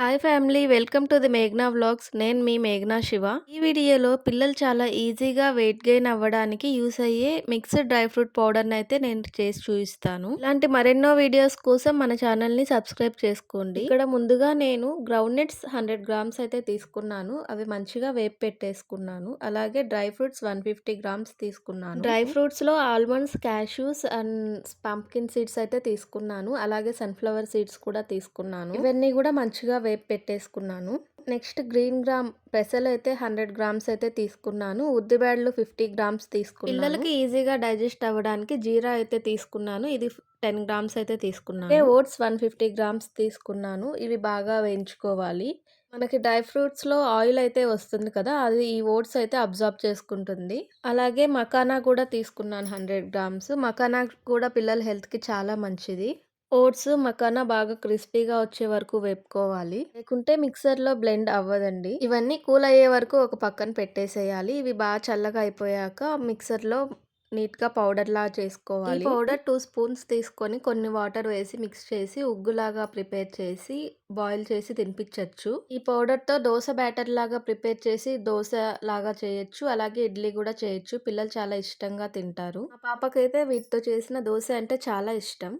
Hi family welcome to the మేఘ్నా vlogs. నేను మీ మేఘ్నా శివ. ఈ వీడియోలో పిల్లలు చాలా ఈజీగా వెయిట్ గెయిన్ అవ్వడానికి యూస్ అయ్యే మిక్స్డ్ డ్రై ఫ్రూట్ పౌడర్ని అయితే నేను చేసి చూపిస్తాను. ఇలాంటి మరెన్నో వీడియోస్ కోసం మన ఛానల్ని సబ్స్క్రైబ్ చేసుకోండి. ఇక్కడ ముందుగా నేను గ్రౌండ్ నట్స్ హండ్రెడ్ గ్రామ్స్ అయితే తీసుకున్నాను. అవి మంచిగా వేపు పెట్టేసుకున్నాను. అలాగే dry fruits one fifty grams తీసుకున్నాను. Dry ఫ్రూట్స్లో almonds cashews and pumpkin seeds అయితే తీసుకున్నాను. అలాగే సన్ఫ్లవర్ సీడ్స్ కూడా తీసుకున్నాను. ఇవన్నీ కూడా మంచిగా వేపు పెట్టేసుకున్నాను. నెక్స్ట్ గ్రీన్ గ్రామ్ పెసలు అయితే హండ్రెడ్ గ్రామ్స్ అయితే తీసుకున్నాను. ఉద్దిబ్యాడ్లు ఫిఫ్టీ గ్రామ్స్ తీసుకున్నాను. పిల్లలకి ఈజీగా డైజెస్ట్ అవ్వడానికి జీరా అయితే తీసుకున్నాను. ఇది టెన్ గ్రామ్స్ అయితే తీసుకున్నాను. ఓట్స్ వన్ ఫిఫ్టీ గ్రామ్స్ తీసుకున్నాను. ఇవి బాగా వేయించుకోవాలి. మనకి డ్రై ఫ్రూట్స్లో ఆయిల్ అయితే వస్తుంది కదా అది ఈ ఓట్స్ అయితే అబ్జార్బ్ చేసుకుంటుంది. అలాగే మకానా కూడా తీసుకున్నాను హండ్రెడ్ గ్రామ్స్. మకానా కూడా పిల్లల హెల్త్కి చాలా మంచిది. ఓట్స్ మకానా బాగా క్రిస్పీగా వచ్చే వరకు వేపుకోవాలి. లేకుంటే మిక్సర్లో బ్లెండ్ అవ్వదండి. ఇవన్నీ కూల్ అయ్యే వరకు ఒక పక్కన పెట్టేసేయాలి. ఇవి బాగా చల్లగా అయిపోయాక మిక్సర్లో నీట్గా పౌడర్ లాగా చేసుకోవాలి. పౌడర్ టూ స్పూన్స్ తీసుకొని కొన్ని వాటర్ వేసి మిక్స్ చేసి ఉగ్గులాగా ప్రిపేర్ చేసి బాయిల్ చేసి తినిపించవచ్చు ఈ పౌడర్తో దోశ బ్యాటర్ లాగా ప్రిపేర్ చేసి దోశ లాగా చేయొచ్చు. అలాగే ఇడ్లీ కూడా చేయొచ్చు. పిల్లలు చాలా ఇష్టంగా తింటారు. మా పాపకైతే వీటితో చేసిన దోశ అంటే చాలా ఇష్టం.